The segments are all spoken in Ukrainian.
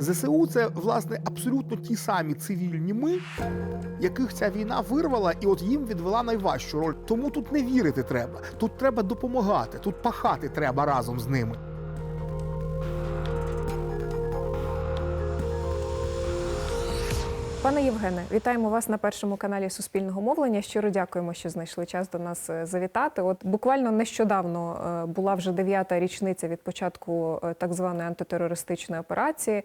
ЗСУ це власне абсолютно ті самі цивільні ми, яких ця війна вирвала, і от їм відвела найважчу роль. Тому тут не вірити треба. Тут треба допомагати, тут пахати треба разом з ними. Пане Євгене, вітаємо вас на першому каналі Суспільного мовлення. Щиро дякуємо, що знайшли час до нас е, завітати. От буквально нещодавно е, була вже дев'ята річниця від початку е, так званої антитерористичної операції.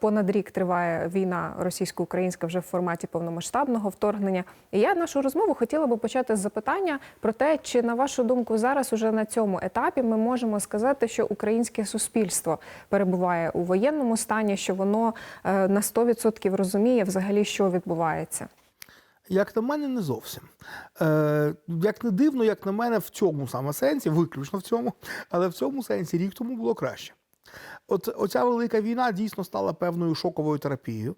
Понад рік триває війна російсько-українська вже в форматі повномасштабного вторгнення. І я нашу розмову хотіла би почати з запитання про те, чи на вашу думку зараз уже на цьому етапі ми можемо сказати, що українське суспільство перебуває у воєнному стані, що воно на 100% розуміє взагалі, що відбувається. Як на мене, не зовсім. Е, як не дивно, як на мене, в цьому саме сенсі, виключно в цьому, але в цьому сенсі рік тому було краще. От оця велика війна дійсно стала певною шоковою терапією.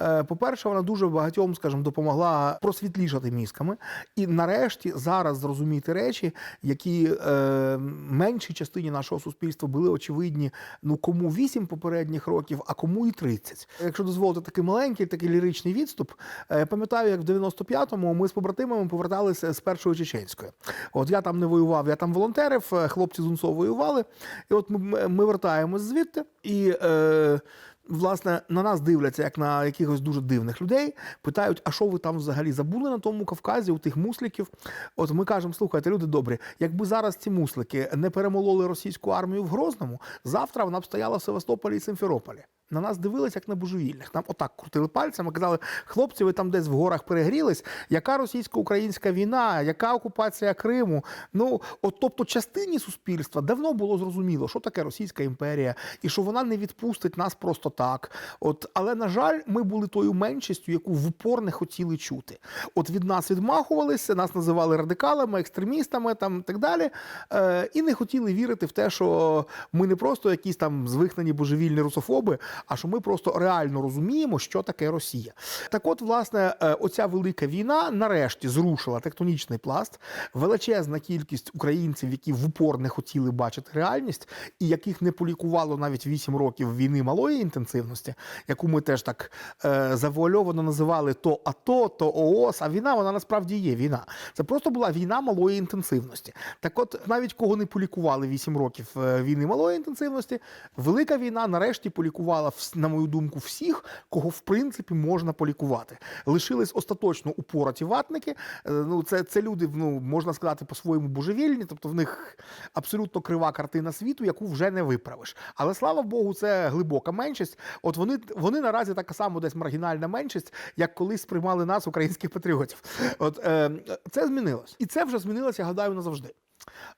Е, По-перше, вона дуже багатьом, скажімо, допомогла просвітлішати мізками і нарешті зараз зрозуміти речі, які е, меншій частині нашого суспільства були очевидні. Ну кому 8 попередніх років, а кому і 30. Якщо дозволити такий маленький, такий ліричний відступ, е, я пам'ятаю, як в 95-му ми з побратимами поверталися з першої чеченської. От я там не воював, я там волонтерив, е, хлопці з УНСО воювали. І от ми, ми вертаємось звідти і. Е, Власне, на нас дивляться як на якихось дуже дивних людей. Питають, а що ви там взагалі забули на тому Кавказі, у тих мусликів? От ми кажемо, слухайте, люди добрі, якби зараз ці муслики не перемололи російську армію в Грозному, завтра вона б стояла в Севастополі і Симферополі. На нас дивились як на божевільних. Нам отак крутили пальцями, казали, хлопці, ви там десь в горах перегрілись. Яка російсько-українська війна, яка окупація Криму? Ну, от тобто, частині суспільства давно було зрозуміло, що таке Російська імперія, і що вона не відпустить нас просто так. От, але на жаль, ми були тою меншістю, яку в упор не хотіли чути. От від нас відмахувалися, нас називали радикалами, екстремістами там так далі. Е, і не хотіли вірити в те, що ми не просто якісь там звихнені божевільні русофоби, а що ми просто реально розуміємо, що таке Росія. Так от, власне, е, оця велика війна нарешті зрушила тектонічний пласт, величезна кількість українців, які в упор не хотіли бачити реальність, і яких не полікувало навіть 8 років війни малої інтенсивності, яку ми теж так е, завуальовано називали то АТО, то ООС. А війна вона насправді є війна. Це просто була війна малої інтенсивності. Так, от навіть кого не полікували 8 років е, війни малої інтенсивності, велика війна нарешті полікувала, вс- на мою думку, всіх, кого в принципі можна полікувати. Лишились остаточно упораті ватники. Е, Ну, це, це люди, ну можна сказати, по-своєму божевільні, тобто в них абсолютно крива картина світу, яку вже не виправиш. Але слава Богу, це глибока меншість. От вони, вони наразі така само десь маргінальна меншість, як колись сприймали нас, українських патріотів. От е, це змінилось. І це вже змінилося, я гадаю, назавжди.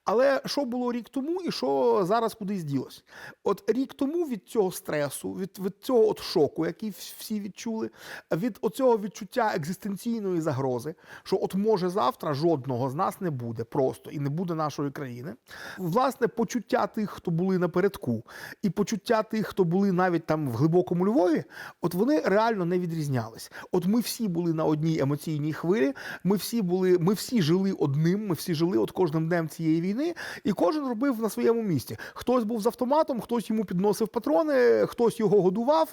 Але що було рік тому і що зараз кудись ділось? От рік тому від цього стресу, від, від цього от шоку, який всі відчули, від оцього відчуття екзистенційної загрози, що от може завтра жодного з нас не буде просто і не буде нашої країни. Власне, почуття тих, хто були напередку, і почуття тих, хто були навіть там в глибокому Львові, от вони реально не відрізнялись. От ми всі були на одній емоційній хвилі. Ми всі були, ми всі жили одним. Ми всі жили от кожним днем цієї війни, і кожен робив на своєму місці. Хтось був з автоматом, хтось йому підносив патрони, хтось його годував,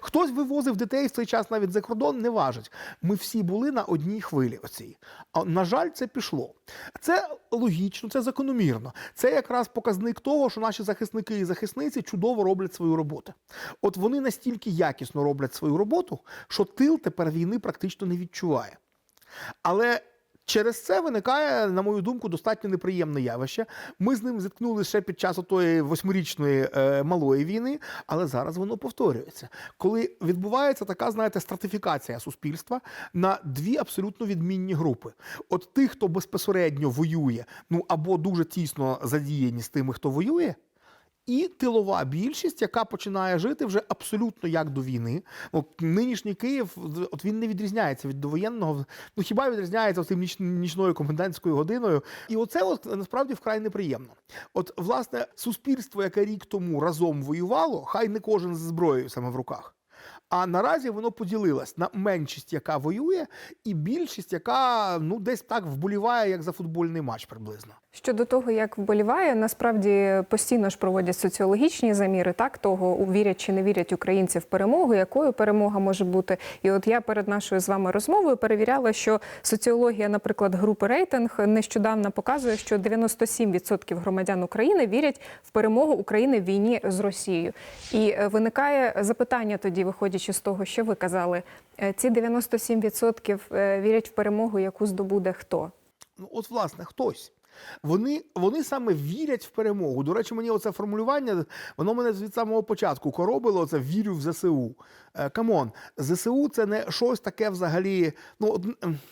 хтось вивозив дітей в цей час навіть за кордон. Не важить. Ми всі були на одній хвилі. Оцій. А на жаль, це пішло. Це логічно, це закономірно. Це якраз показник того, що наші захисники і захисниці чудово роблять свою роботу. От вони настільки якісно роблять свою роботу, що тил тепер війни практично не відчуває. Але через це виникає, на мою думку, достатньо неприємне явище. Ми з ним зіткнулися ще під час отої восьмирічної е, малої війни, але зараз воно повторюється. Коли відбувається така, знаєте, стратифікація суспільства на дві абсолютно відмінні групи: от тих, хто безпосередньо воює, ну або дуже тісно задіяні з тими, хто воює. І тилова більшість, яка починає жити вже абсолютно як до війни. От нинішній Київ, от він не відрізняється від довоєнного. Ну хіба відрізняється цим ніч, нічною комендантською годиною? І оце от насправді вкрай неприємно. От власне суспільство, яке рік тому разом воювало, хай не кожен з зброєю саме в руках. А наразі воно поділилось на меншість, яка воює, і більшість, яка ну десь так вболіває, як за футбольний матч приблизно. Щодо того, як вболіває, насправді постійно ж проводять соціологічні заміри, так того вірять чи не вірять українці в перемогу, якою перемога може бути. І от я перед нашою з вами розмовою перевіряла, що соціологія, наприклад, групи рейтинг нещодавно показує, що 97% громадян України вірять в перемогу України в війні з Росією. І е, виникає запитання тоді, виходячи з того, що ви казали, е, ці 97% е, вірять в перемогу, яку здобуде хто? Ну, от, власне, хтось. Вони, вони саме вірять в перемогу. До речі, мені оце формулювання, воно мене від самого початку коробило. Це вірю в ЗСУ. Е, Камон, ЗСУ це не щось таке взагалі. Ну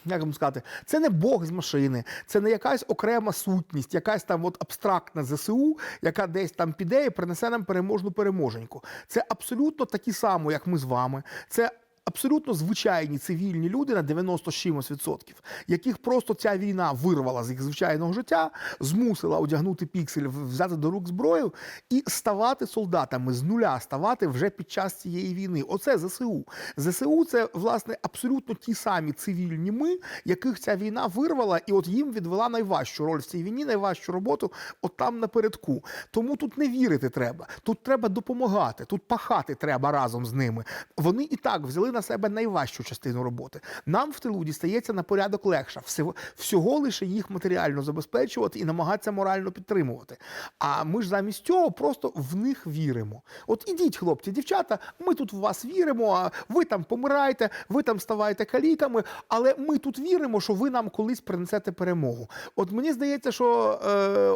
як вам сказати, це не Бог з машини, це не якась окрема сутність, якась там от абстрактна ЗСУ, яка десь там піде і принесе нам переможну переможеньку. Це абсолютно такі самі, як ми з вами. Це абсолютно звичайні цивільні люди на 90 з чимось відсотків, яких просто ця війна вирвала з їх звичайного життя, змусила одягнути піксель, взяти до рук зброю і ставати солдатами з нуля, ставати вже під час цієї війни. Оце ЗСУ. ЗСУ це власне абсолютно ті самі цивільні ми, яких ця війна вирвала, і от їм відвела найважчу роль в цій війні, найважчу роботу, от там напередку. Тому тут не вірити треба. Тут треба допомагати, тут пахати треба разом з ними. Вони і так взяли на себе найважчу частину роботи. Нам в тилу дістається на порядок легше. Всього лише їх матеріально забезпечувати і намагатися морально підтримувати. А ми ж замість цього просто в них віримо. От ідіть, хлопці, дівчата, ми тут в вас віримо, а ви там помираєте, ви там ставаєте каліками, але ми тут віримо, що ви нам колись принесете перемогу. От мені здається, що е,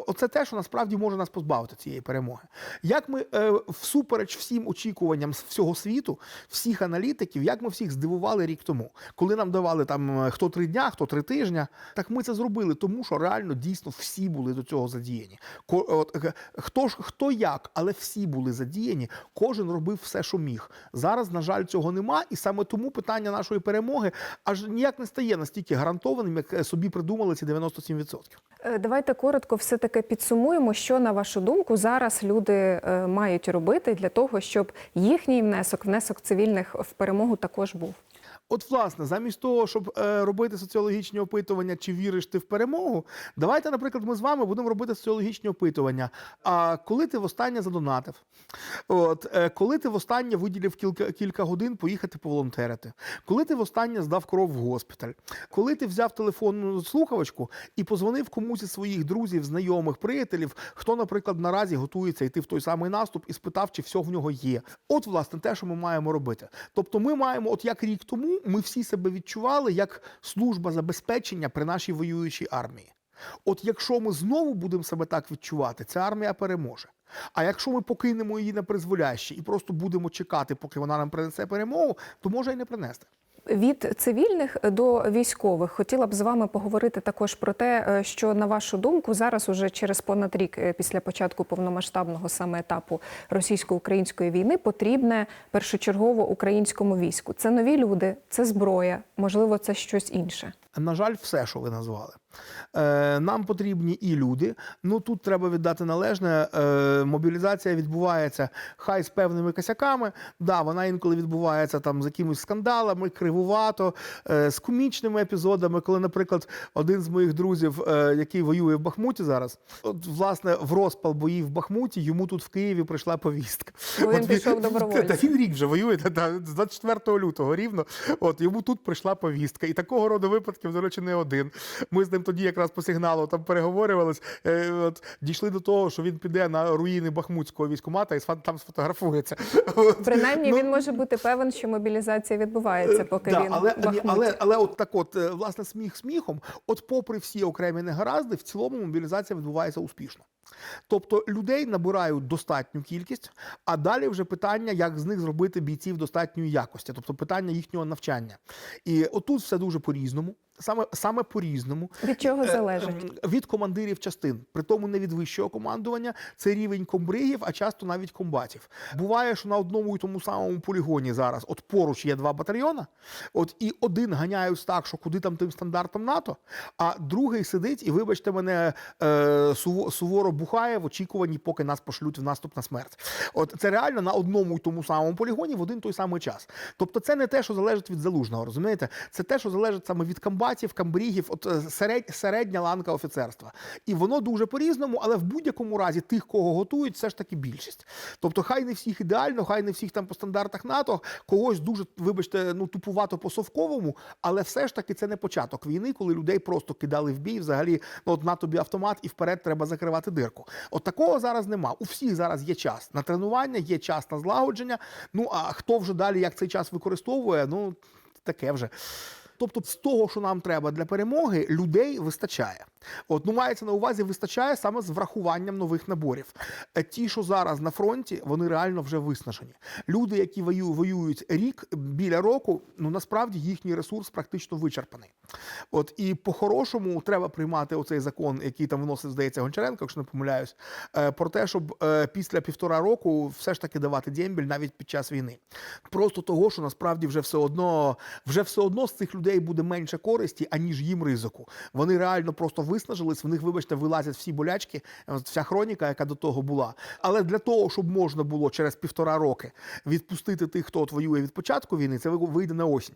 оце те, що насправді може нас позбавити цієї перемоги. Як ми е, всупереч всім очікуванням з всього світу, всіх аналітиків, як ми всіх здивували рік тому, коли нам давали там е, хто три дня, хто три тижня, так ми це зробили, тому що реально дійсно всі були до цього задіяні. Ко- от, е, хто ж хто як, але всі були задіяні, кожен робив все, що міг. Зараз, на жаль, цього нема, і саме тому питання нашої перемоги аж ніяк не стає настільки гарантованим, як е, собі придумали ці 97%. Е, Давайте коротко все таки підсумуємо, що на вашу думку зараз люди е, мають робити для того, щоб їхній внесок, внесок цивільних в перемогу також був. От, власне, замість того, щоб е, робити соціологічні опитування, чи віриш ти в перемогу, давайте, наприклад, ми з вами будемо робити соціологічні опитування. А коли ти востаннє задонатив? От, е, коли ти востаннє виділив кілька, кілька годин поїхати поволонтерити? Коли ти востаннє здав кров в госпіталь? Коли ти взяв телефонну слухавочку і позвонив комусь із своїх друзів, знайомих, приятелів, хто, наприклад, наразі готується йти в той самий наступ і спитав, чи все в нього є. От, власне, те, що ми маємо робити. Тобто, ми маємо, от як рік тому, ми всі себе відчували як служба забезпечення при нашій воюючій армії. От якщо ми знову будемо себе так відчувати, ця армія переможе. А якщо ми покинемо її на призволяще і просто будемо чекати, поки вона нам принесе перемогу, то може і не принести. Від цивільних до військових хотіла б з вами поговорити також про те, е, що на вашу думку зараз, уже через понад рік е, після початку повномасштабного саме етапу російсько-української війни, потрібне першочергово українському війську. Це нові люди, це зброя, можливо, це щось інше. На жаль, все, що ви назвали. Е, нам потрібні і люди. Ну тут треба віддати належне. Е, мобілізація відбувається хай з певними косяками. Да, вона інколи відбувається там з якимись скандалами, кривувато, е, з комічними епізодами. Коли, наприклад, один з моїх друзів, який воює в Бахмуті зараз, от власне в розпал боїв в Бахмуті, йому тут в Києві прийшла повістка. Бо він От пішов добровольцем. Та він рік вже воює, та, та, з 24 лютого рівно. От йому тут прийшла повістка. І такого роду випадків, до речі, не один. Ми з ним тоді якраз по сигналу там переговорювались. Е, от, дійшли до того, що він піде на руїни Бахмутського військкомата і там сфотографується. Принаймні, Ну, він може бути певен, що мобілізація відбувається, поки Да, він але, в Бахмуті. але, але от так от, е, власне, сміх сміхом, от попри всі окремі негаразди, в цілому мобілізація відбувається успішно. Тобто людей набирають достатню кількість, а далі вже питання, як з них зробити бійців достатньої якості, тобто питання їхнього навчання. І отут все дуже по-різному. Саме, саме по-різному. Від чого Е, залежить? ем, Від командирів частин, при тому не від вищого командування, це рівень комбригів, а часто навіть комбатів. Буває, що на одному і тому самому полігоні зараз, от поруч є два батальйона, от і один ганяють так, що куди там тим стандартам НАТО, а другий сидить, і вибачте мене, е, суво- суворо бухає в очікуванні, поки нас пошлють в наступ на смерть. От це реально на одному й тому самому полігоні в один той самий час. Тобто, це не те, що залежить від залужного, розумієте? Це те, що залежить саме від комбатів, камбрігів, от е, середня ланка офіцерства. І воно дуже по-різному, але в будь-якому разі тих, кого готують, все ж таки більшість. Тобто, хай не всіх ідеально, хай не всіх там по стандартах НАТО, когось дуже, вибачте, ну тупувато по совковому, але все ж таки це не початок війни, коли людей просто кидали в бій. Взагалі, ну от на тобі автомат і вперед треба закривати дирку. От такого зараз нема. У всіх зараз є час на тренування, є час на злагодження. Ну а хто вже далі як цей час використовує, ну таке вже. Тобто, з того, що нам треба для перемоги, людей вистачає. От ну мається на увазі, вистачає саме з врахуванням нових наборів. Е, Ті, що зараз на фронті, вони реально вже виснажені. Люди, які воюють рік біля року, ну насправді їхній ресурс практично вичерпаний. От і по-хорошому треба приймати оцей закон, який там вносить, здається, Гончаренко, якщо не помиляюсь, е, про те, щоб е, після півтора року все ж таки давати дембіль навіть під час війни. Просто того, що насправді вже все одно, вже все одно з цих людей буде менше користі, аніж їм ризику. Вони реально просто виснажились, в них, вибачте, вилазять всі болячки, вся хроніка, яка до того була. Але для того, щоб можна було через півтора роки відпустити тих, хто от воює від початку війни, це вийде на осінь.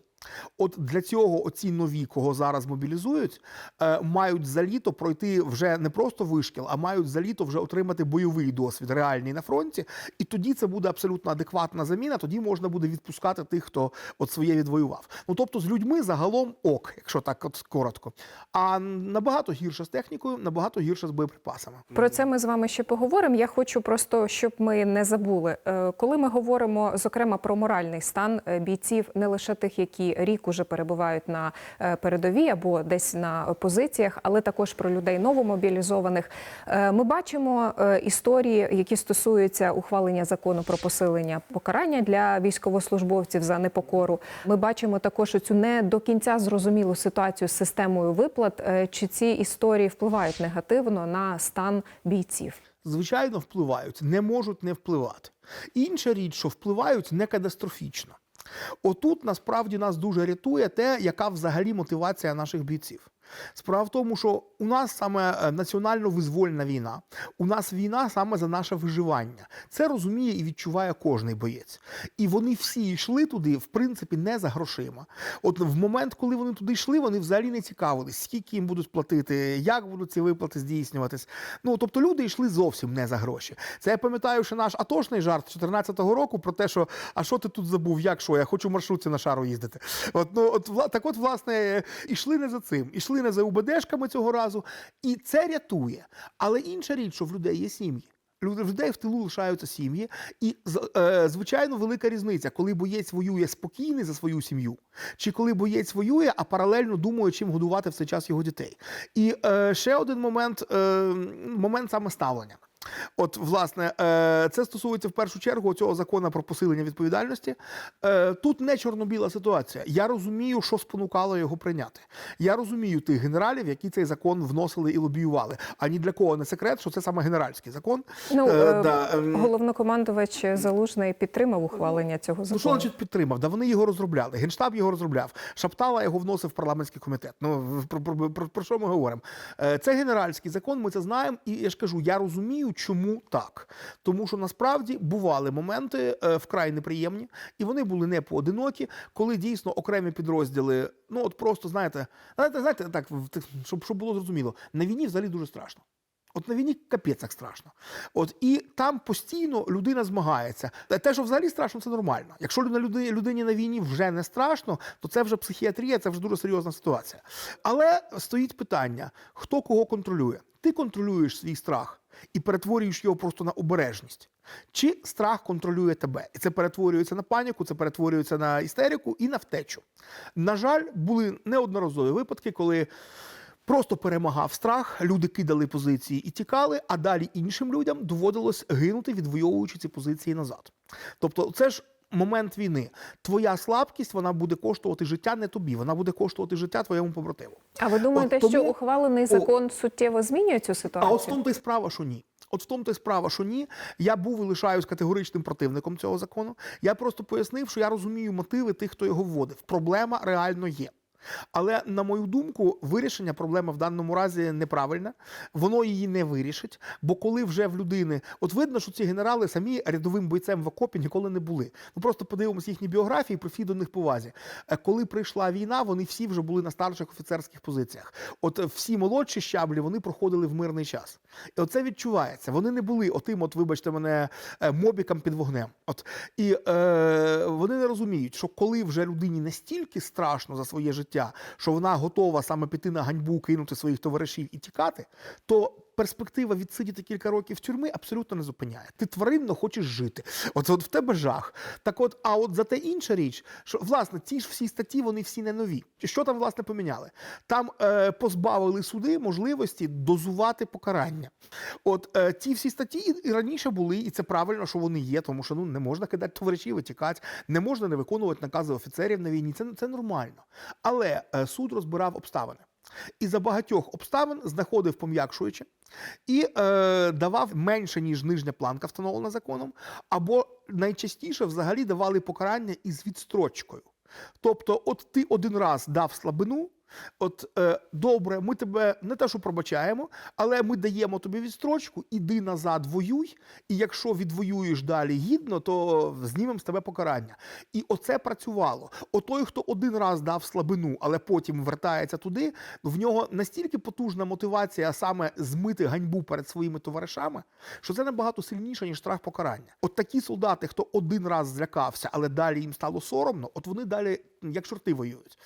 От для цього оці нові, кого зараз мобілізують, е, мають за літо пройти вже не просто вишкіл, а мають за літо вже отримати бойовий досвід реальний на фронті. І тоді це буде абсолютно адекватна заміна. Тоді можна буде відпускати тих, хто от своє відвоював. Ну тобто з людьми загалом ок, якщо так от коротко. А набагато гірше з технікою, набагато гірше з боєприпасами. Про це ми з вами ще поговоримо. Я хочу просто, щоб ми не забули, Е, коли ми говоримо зокрема про моральний стан е, бійців, не лише тих, які рік уже перебувають на е, передовій або десь на позиціях, але також про людей новомобілізованих. Ми бачимо історії, які стосуються ухвалення закону про посилення покарання для військовослужбовців за непокору. Ми бачимо також цю не кінця зрозумілу ситуацію з системою виплат. Е, Чи ці історії впливають негативно на стан бійців? звичайно, впливають, не можуть не впливати. Інша річ, що впливають не катастрофічно. Отут насправді нас дуже рятує те, яка взагалі мотивація наших бійців. Справа в тому, що у нас саме е, національно-визвольна війна, у нас війна саме за наше виживання. Це розуміє і відчуває кожний боєць. І вони всі йшли туди, в принципі, не за грошима. От в момент, коли вони туди йшли, вони взагалі не цікавились, скільки їм будуть платити, як будуть ці виплати здійснюватись. Ну тобто люди йшли зовсім не за гроші. Це я пам'ятаю, що наш атошний жарт 2014 року про те, що а що ти тут забув, як що, я хочу маршрутці на шару їздити. От ну от так, от власне, ішли не за цим, ішли не за УБДшками цього разу, і це рятує. Але інша річ, що в людей є сім'ї. Люди людей в тилу лишаються сім'ї, і е, звичайно велика різниця, коли боєць воює спокійний за свою сім'ю, чи коли боєць воює, а паралельно думає, чим годувати в цей час його дітей. І е, ще один момент е, момент саме ставлення. От, власне, е, це стосується в першу чергу цього закону про посилення відповідальності. Е, Тут не чорно-біла ситуація. Я розумію, що спонукало його прийняти. Я розумію тих генералів, які цей закон вносили і лобіювали. А ні для кого не секрет, що це саме генеральський закон. Ну Е, е, да, головнокомандувач Залужний підтримав ухвалення цього Ну, що закону. значить підтримав? Да вони його розробляли. Генштаб його розробляв. Шаптала його вносив в парламентський комітет. Ну про, про, про, про що ми говоримо? Це генеральський закон, ми це знаємо. І я ж кажу, я розумію, чому так. Тому що насправді бували моменти е, вкрай неприємні, і вони були не поодинокі, коли дійсно окремі підрозділи, ну от просто знаєте, знаєте, знаєте, так, щоб, щоб було зрозуміло, на війні взагалі дуже страшно. От на війні капець як страшно. От і там постійно людина змагається. Те, що взагалі страшно, це нормально. Якщо люд- люди, людині на війні вже не страшно, то це вже психіатрія, це вже дуже серйозна ситуація. Але стоїть питання: хто кого контролює? Ти контролюєш свій страх і перетворюєш його просто на обережність. Чи страх контролює тебе? І це перетворюється на паніку, це перетворюється на істерику і на втечу. На жаль, були неодноразові випадки, коли Просто перемагав страх, люди кидали позиції і тікали, а далі іншим людям доводилось гинути, відвоюючи ці позиції назад. Тобто, це ж момент війни. Твоя слабкість вона буде коштувати життя не тобі, вона буде коштувати життя твоєму побратиму. А ви думаєте, От тому- що ухвалений закон суттєво змінює цю ситуацію? А от в тому то й справа, що ні. От в тому то й справа, що ні. Я був і лишаюсь категоричним противником цього закону. Я просто пояснив, що я розумію мотиви тих, хто його вводив. Проблема реально є. Але на мою думку, вирішення проблеми в даному разі неправильне. Воно її не вирішить. Бо коли вже в людини, от видно, що ці генерали самі рядовим бойцем в окопі ніколи не були. Ну просто подивимося їхні біографії при всій до них повазі. Е, Коли прийшла війна, вони всі вже були на старших офіцерських позиціях. От е, всі молодші щаблі вони проходили в мирний час. І оце відчувається. Вони не були отим, от, вибачте мене, е, мобіком під вогнем. От і е, вони не розуміють, що коли вже людині настільки страшно за своє життя, що вона готова саме піти на ганьбу, кинути своїх товаришів і тікати, то перспектива відсидіти кілька років тюрми абсолютно не зупиняє. Ти тваринно хочеш жити. От, от в тебе жах. Так от, а от зате інша річ, що власне ті ж всі статті, вони всі не нові. Що там власне поміняли? Там е, позбавили суди можливості дозувати покарання. От е, ті всі статті і, і раніше були, і це правильно, що вони є, тому що ну не можна кидати товаришів і тікати, не можна не виконувати накази офіцерів на війні. Це, це нормально. Але е, суд розбирав обставини. І за багатьох обставин знаходив пом'якшуючи і е, давав менше, ніж нижня планка, встановлена законом, або найчастіше взагалі давали покарання із відстрочкою. Тобто, от ти один раз дав слабину. От е, добре, ми тебе не те, що пробачаємо, але ми даємо тобі відстрочку, іди назад, воюй. І якщо відвоюєш далі гідно, то знімемо з тебе покарання. І оце працювало. Отой, хто один раз дав слабину, але потім вертається туди, в нього настільки потужна мотивація саме змити ганьбу перед своїми товаришами, що це набагато сильніше, ніж страх покарання. От такі солдати, хто один раз злякався, але далі їм стало соромно, от вони далі як чорти воюють.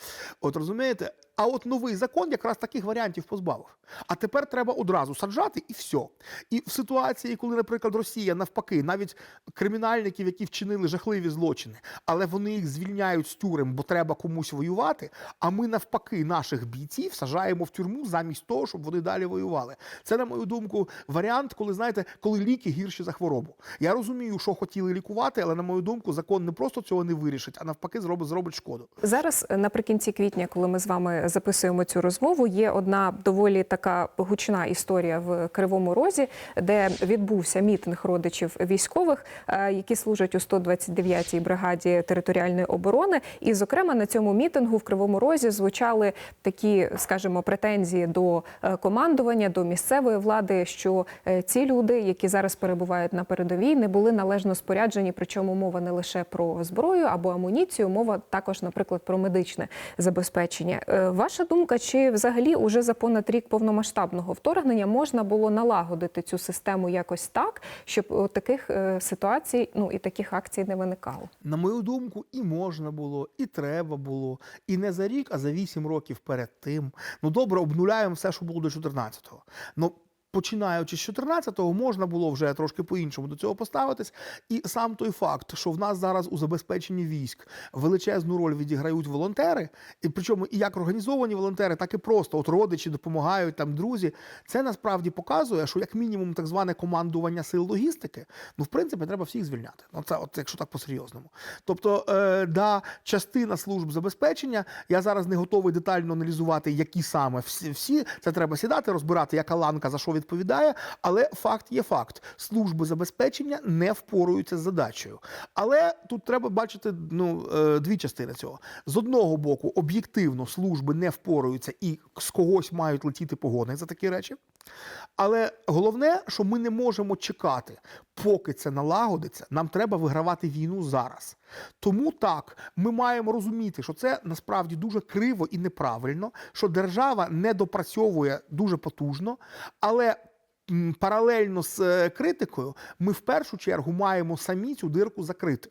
От розумієте? А от новий закон якраз таких варіантів позбавив. А тепер треба одразу саджати і все. І в ситуації, коли, наприклад, Росія навпаки, навіть кримінальників, які вчинили жахливі злочини, але вони їх звільняють з тюрем, бо треба комусь воювати. А ми навпаки наших бійців сажаємо в тюрму замість того, щоб вони далі воювали. Це, на мою думку, варіант, коли знаєте, коли ліки гірші за хворобу. Я розумію, що хотіли лікувати, але на мою думку, закон не просто цього не вирішить, а навпаки, зробить зробить шкоду. Зараз е, наприкінці квітня, коли ми з вами записуємо цю розмову, є одна доволі така гучна історія в Кривому Розі, де відбувся мітинг родичів військових, е, які служать у 129-й бригаді територіальної оборони. І, зокрема, на цьому мітингу в Кривому Розі звучали такі, скажімо, претензії до е, командування, до місцевої влади, що ці люди, які зараз перебувають на передовій, не були належно споряджені. Причому мова не лише про зброю або амуніцію, мова також, наприклад, про медичне забезпечення. Е, Ваша думка, чи взагалі уже за понад рік повномасштабного вторгнення можна було налагодити цю систему якось так, щоб таких е, ситуацій, ну і таких акцій не виникало? На мою думку, і можна було, і треба було. І не за рік, а за вісім років перед тим. Ну добре, обнуляємо все, що було до 14-го. Ну, Починаючи з 14-го, можна було вже трошки по-іншому до цього поставитись. І сам той факт, що в нас зараз у забезпеченні військ величезну роль відіграють волонтери, і причому і як організовані волонтери, так і просто от родичі допомагають там друзі. Це насправді показує, що як мінімум так зване командування сил логістики, ну в принципі треба всіх звільняти. Ну це, от якщо так по-серйозному. Тобто, е, да, частина служб забезпечення. Я зараз не готовий детально аналізувати, які саме всі, всі. Це треба сідати, розбирати, яка ланка за що відповідає. Але факт є факт: служби забезпечення не впоруються з задачею. Але тут треба бачити ну, е, дві частини цього. З одного боку, об'єктивно служби не впораються і з когось мають летіти погони за такі речі. Але головне, що ми не можемо чекати, поки це налагодиться. Нам треба вигравати війну зараз. Тому так ми маємо розуміти, що це насправді дуже криво і неправильно, що держава не допрацьовує дуже потужно, але. Паралельно з е, критикою, ми в першу чергу маємо самі цю дирку закрити.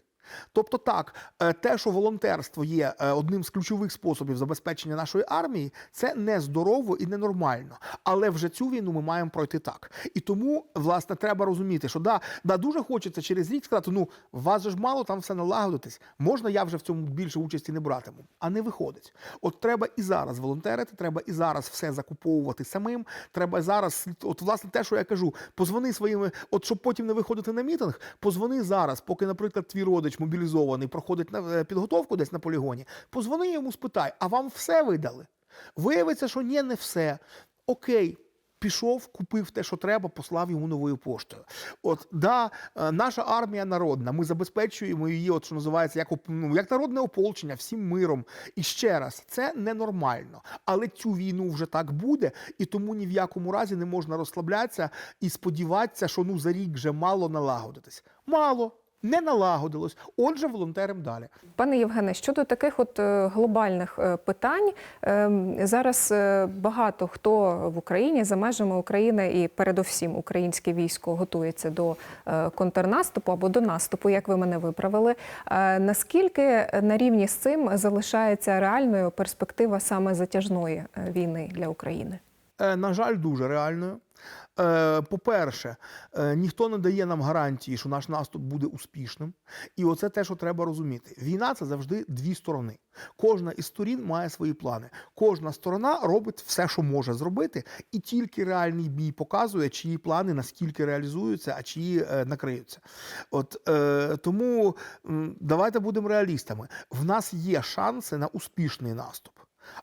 Тобто, так, е, те, що волонтерство є е, одним з ключових способів забезпечення нашої армії, це нездорово і ненормально. Але вже цю війну ми маємо пройти так. І тому, власне, треба розуміти, що да, да дуже хочеться через рік сказати: ну, вас же ж мало там все налагодитись. Можна, я вже в цьому більше участі не братиму. А не виходить. От треба і зараз волонтерити, треба і зараз все закуповувати самим. Треба зараз, от власне, те, що я кажу, позвони своїми, от щоб потім не виходити на мітинг, позвони зараз, поки, наприклад, твій родич мобілізований проходить на е, підготовку десь на полігоні. Позвони йому, спитай, а вам все видали? Виявиться, що ні, не все. Окей. Пішов, купив те, що треба, послав йому новою поштою. От да, е, наша армія народна. Ми забезпечуємо її, от що називається, як ну, як народне ополчення, всім миром. І ще раз, це ненормально. Але цю війну вже так буде, і тому ні в якому разі не можна розслаблятися і сподіватися, що ну за рік вже мало налагодитись. Мало. Не налагодилось, отже, волонтерам далі. Пане Євгене, щодо таких от е, глобальних е, питань, ем, зараз е, багато хто в Україні за межами України і передовсім українське військо готується до контрнаступу або до наступу, як ви мене виправили. Наскільки на рівні з цим залишається реальною перспектива саме затяжної війни для України? Е, на жаль, дуже реальною. Е, По-перше, е, ніхто не дає нам гарантії, що наш наступ буде успішним. І оце те, що треба розуміти. Війна це завжди дві сторони. Кожна із сторін має свої плани. Кожна сторона робить все, що може зробити, і тільки реальний бій показує, чиї плани наскільки реалізуються, а чиї накриються. От тому давайте будемо реалістами. В нас є шанси на успішний наступ.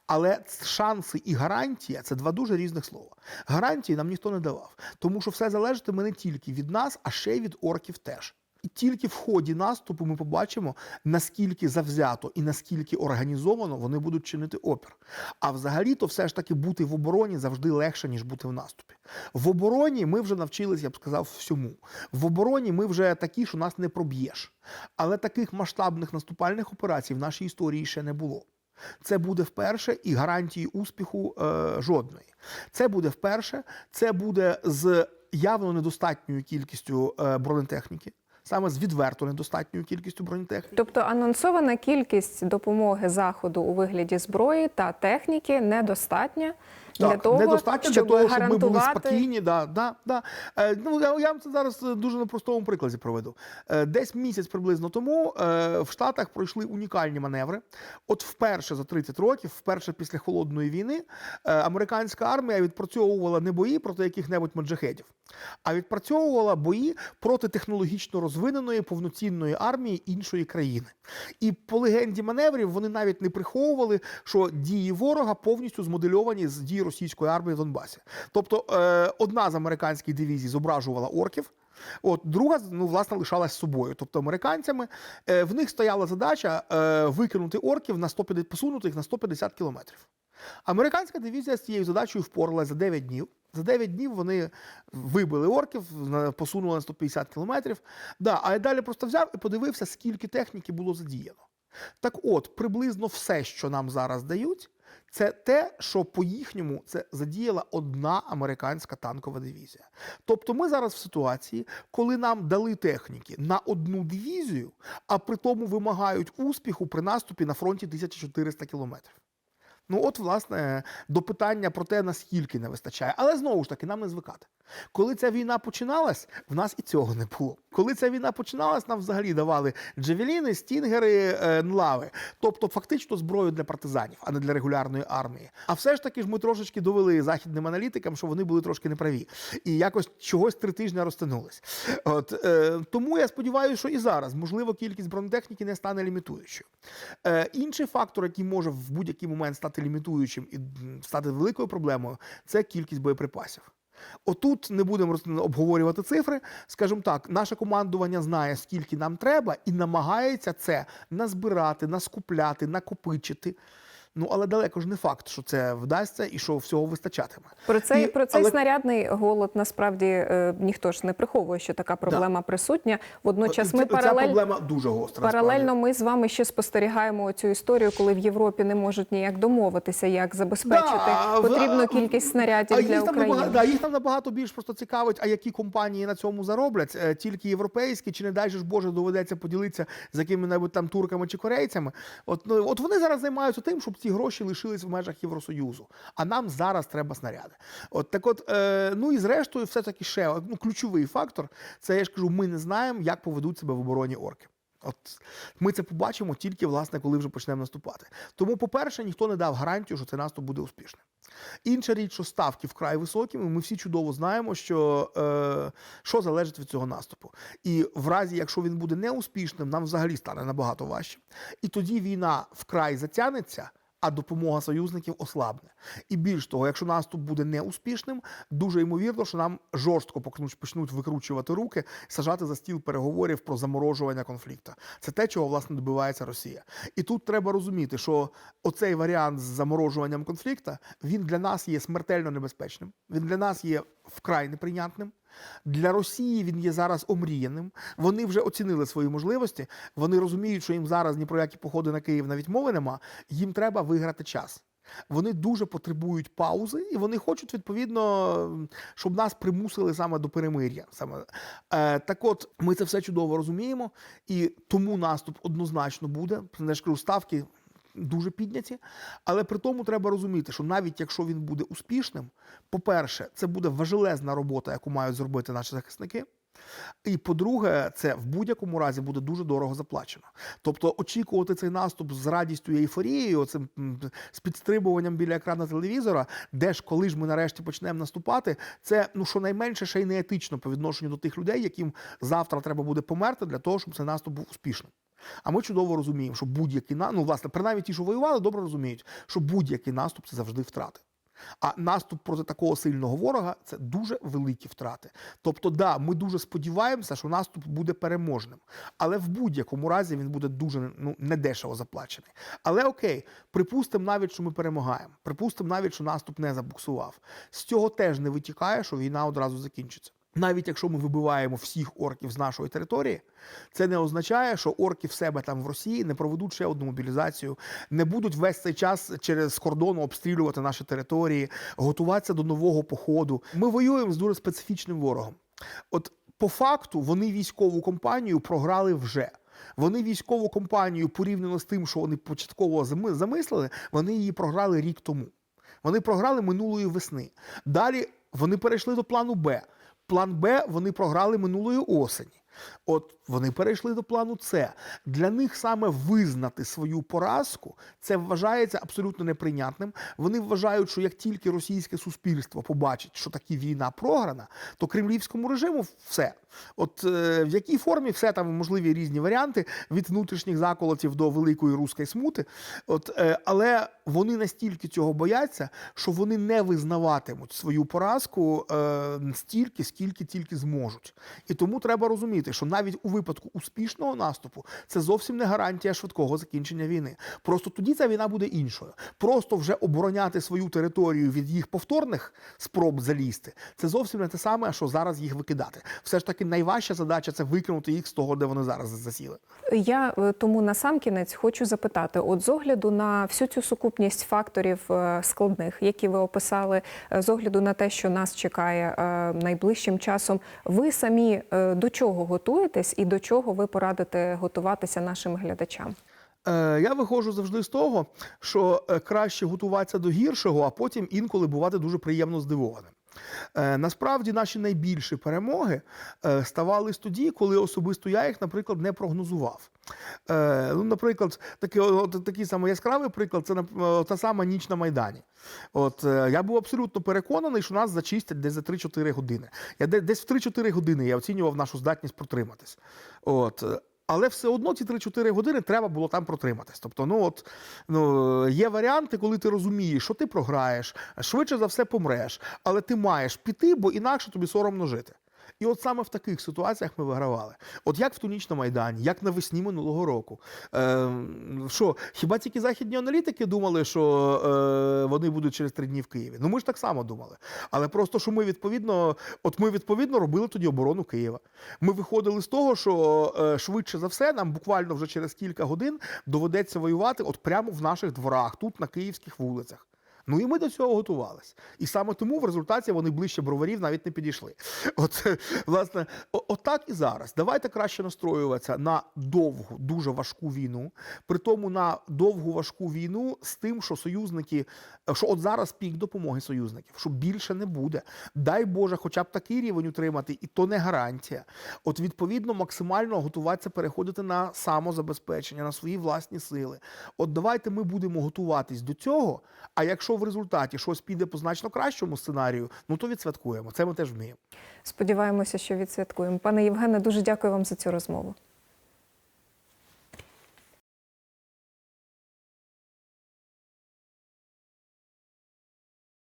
Але шанси і гарантія це два дуже різних слова. Гарантії нам ніхто не давав, тому що все залежатиме не тільки від нас, а ще й від орків теж. І тільки в ході наступу ми побачимо, наскільки завзято і наскільки організовано вони будуть чинити опір. А взагалі, то все ж таки бути в обороні завжди легше, ніж бути в наступі. В обороні ми вже навчились, я б сказав, всьому. В обороні ми вже такі, що нас не проб'єш. Але таких масштабних наступальних операцій в нашій історії ще не було. Це буде вперше і гарантії успіху е, жодної. Це буде вперше, це буде з явно недостатньою кількістю е, бронетехніки, саме з відверто недостатньою кількістю бронетехніки. Тобто анонсована кількість допомоги заходу у вигляді зброї та техніки недостатня для того, недостатньо щоб для того, щоб ми були спокійні. Да, да, да. Е, ну, я, я вам це зараз е, дуже на простому прикладі проведу. Е, десь місяць приблизно тому е, в Штатах пройшли унікальні маневри. От вперше за 30 років, вперше після холодної війни, е, американська армія відпрацьовувала не бої проти яких-небудь маджахедів, а відпрацьовувала бої проти технологічно розвиненої повноцінної армії іншої країни. І по легенді маневрів вони навіть не приховували, що дії ворога повністю змодельовані з дій російської армії в Донбасі. Тобто е, одна з американських дивізій зображувала орків. От друга ну власне лишалась собою. Тобто американцями е, в них стояла задача е, викинути орків на 150, посунути їх на 150 кілометрів. Американська дивізія з цією задачею впоралася за 9 днів. За 9 днів вони вибили орків, посунули на 150 кілометрів. Да, а я далі просто взяв і подивився, скільки техніки було задіяно. Так от, приблизно все, що нам зараз дають, це те, що по їхньому це задіяла одна американська танкова дивізія. Тобто ми зараз в ситуації, коли нам дали техніки на одну дивізію, а при тому вимагають успіху при наступі на фронті 1400 кілометрів. Ну, от, власне, до питання про те, наскільки не вистачає. Але знову ж таки, нам не звикати. Коли ця війна починалась, в нас і цього не було. Коли ця війна починалась, нам взагалі давали джевеліни, стінгери, е, нлави. Тобто, фактично, зброю для партизанів, а не для регулярної армії. А все ж таки ж ми трошечки довели західним аналітикам, що вони були трошки неправі. І якось чогось три тижні розтягнулись. От, е, тому я сподіваюся, що і зараз, можливо, кількість бронетехніки не стане лімітуючою. Е, інший фактор, який може в будь-який момент стати лімітуючим і стати великою проблемою, це кількість боєприпасів. Отут не будемо обговорювати цифри. Скажімо так, наше командування знає, скільки нам треба, і намагається це назбирати, наскупляти, накопичити. Ну але далеко ж не факт, що це вдасться і що всього вистачатиме. Про цей І- про цей але- снарядний голод насправді е, ніхто ж не приховує, що така проблема присутня. Водночас ми паралель... проблема дуже гостра. Паралельно насправді. ми з вами ще спостерігаємо цю історію, коли в Європі не можуть ніяк домовитися, як забезпечити Да, потрібну в- кількість снарядів а для їх там України. набагато, да, їх там набагато більш просто цікавить, а які компанії на цьому зароблять, Е, тільки європейські, чи не дай ж Боже доведеться поділитися з якими-небудь там турками чи корейцями. От, ну, от вони зараз займаються тим, щоб ці гроші лишились в межах Євросоюзу. А нам зараз треба снаряди. От так от, е, ну і зрештою, все-таки ще ну, ключовий фактор це я ж кажу, ми не знаємо, як поведуть себе в обороні орки. От ми це побачимо тільки, власне, коли вже почнемо наступати. Тому, по-перше, ніхто не дав гарантію, що цей наступ буде успішним. Інша річ, що ставки вкрай високі, ми всі чудово знаємо, що, е, що залежить від цього наступу. І в разі, якщо він буде неуспішним, нам взагалі стане набагато важче. І тоді війна вкрай затягнеться. А допомога союзників ослабне. І більш того, якщо наступ буде неуспішним, дуже ймовірно, що нам жорстко почнуть викручувати руки, сажати за стіл переговорів про заморожування конфлікту. Це те, чого власне добивається Росія. І тут треба розуміти, що оцей варіант з заморожуванням конфлікту він для нас є смертельно небезпечним. Він для нас є вкрай неприйнятним. Для Росії він є зараз омріяним. Вони вже оцінили свої можливості. Вони розуміють, що їм зараз ні про які походи на Київ навіть мови нема. Їм треба виграти час. Вони дуже потребують паузи, і вони хочуть відповідно, щоб нас примусили саме до перемир'я. Саме е, так, от ми це все чудово розуміємо, і тому наступ однозначно буде. Я ж кажу, ставки дуже підняті. Але при тому треба розуміти, що навіть якщо він буде успішним, по-перше, це буде важелезна робота, яку мають зробити наші захисники. І по-друге, це в будь-якому разі буде дуже дорого заплачено. Тобто очікувати цей наступ з радістю і ейфорією, цим з підстрибуванням біля екрану телевізора, де ж коли ж ми нарешті почнемо наступати, це ну щонайменше ще й не етично по відношенню до тих людей, яким завтра треба буде померти для того, щоб цей наступ був успішним. А ми чудово розуміємо, що будь-який на- ну, власне, принаймні ті, що воювали, добре розуміють, що будь-який наступ це завжди втрати. А наступ проти такого сильного ворога це дуже великі втрати. Тобто, да, ми дуже сподіваємося, що наступ буде переможним, але в будь-якому разі він буде дуже ну, недешево заплачений. Але окей, припустимо навіть, що ми перемагаємо. Припустимо навіть, що наступ не забуксував. З цього теж не витікає, що війна одразу закінчиться. Навіть якщо ми вибиваємо всіх орків з нашої території, це не означає, що орки в себе там в Росії не проведуть ще одну мобілізацію, не будуть весь цей час через кордон обстрілювати наші території, готуватися до нового походу. Ми воюємо з дуже специфічним ворогом. От по факту вони військову кампанію програли вже. Вони військову кампанію порівняно з тим, що вони початково зами- замислили, вони її програли рік тому. Вони програли минулої весни. Далі вони перейшли до плану Б. План Б вони програли минулої осені. От вони перейшли до плану С. Для них саме визнати свою поразку це вважається абсолютно неприйнятним. Вони вважають, що як тільки російське суспільство побачить, що такі війна програна, то кремлівському режиму все. От е, в якій формі все там можливі різні варіанти від внутрішніх заколотів до великої руської смути. От, е, але вони настільки цього бояться, що вони не визнаватимуть свою поразку е, стільки, скільки тільки зможуть. І тому треба розуміти, що навіть у випадку успішного наступу це зовсім не гарантія швидкого закінчення війни. Просто тоді ця війна буде іншою. Просто вже обороняти свою територію від їх повторних спроб залізти. Це зовсім не те саме, що зараз їх викидати. Все ж таки найважча задача це викинути їх з того, де вони зараз засіли. Я е, тому насамкінець хочу запитати: от з огляду на всю цю сукупність факторів е, складних, які ви описали, е, з огляду на те, що нас чекає найближчим часом, ви самі до чого готуєтесь і до чого ви порадите готуватися нашим глядачам? Е, я виходжу завжди з того, що е, краще готуватися до гіршого, а потім інколи бувати дуже приємно здивованим. Е, Насправді наші найбільші перемоги е, ставались тоді, коли особисто я їх, наприклад, не прогнозував. Е, Ну, наприклад, такий, такий самий яскравий приклад це та сама ніч на Майдані. От я був абсолютно переконаний, що нас зачистять десь за 3-4 години. Я де- десь в 3-4 години я оцінював нашу здатність протриматись. От. Але все одно ці 3-4 години треба було там протриматись. Тобто, ну от ну є варіанти, коли ти розумієш, що ти програєш, швидше за все помреш, але ти маєш піти, бо інакше тобі соромно жити. І от саме в таких ситуаціях ми вигравали. От як в ту на Майдані, як навесні минулого року. Е, що, хіба тільки західні аналітики думали, що е, вони будуть через три дні в Києві? Ну ми ж так само думали. Але просто що ми відповідно, от ми відповідно робили тоді оборону Києва. Ми виходили з того, що е, швидше за все нам буквально вже через кілька годин доведеться воювати от прямо в наших дворах, тут на київських вулицях. Ну і ми до цього готувалися. І саме тому в результаті вони ближче броварів навіть не підійшли. От, власне, отак і зараз. Давайте краще настроюватися на довгу, дуже важку війну. При тому на довгу важку війну з тим, що союзники, що от зараз пік допомоги союзників, що більше не буде. Дай Боже, хоча б такий рівень утримати, і то не гарантія. От відповідно максимально готуватися переходити на самозабезпечення, на свої власні сили. От давайте ми будемо готуватись до цього. А якщо в результаті щось піде по значно кращому сценарію, ну то відсвяткуємо. Це ми теж вміємо. Сподіваємося, що відсвяткуємо. Пане Євгене, дуже дякую вам за цю розмову.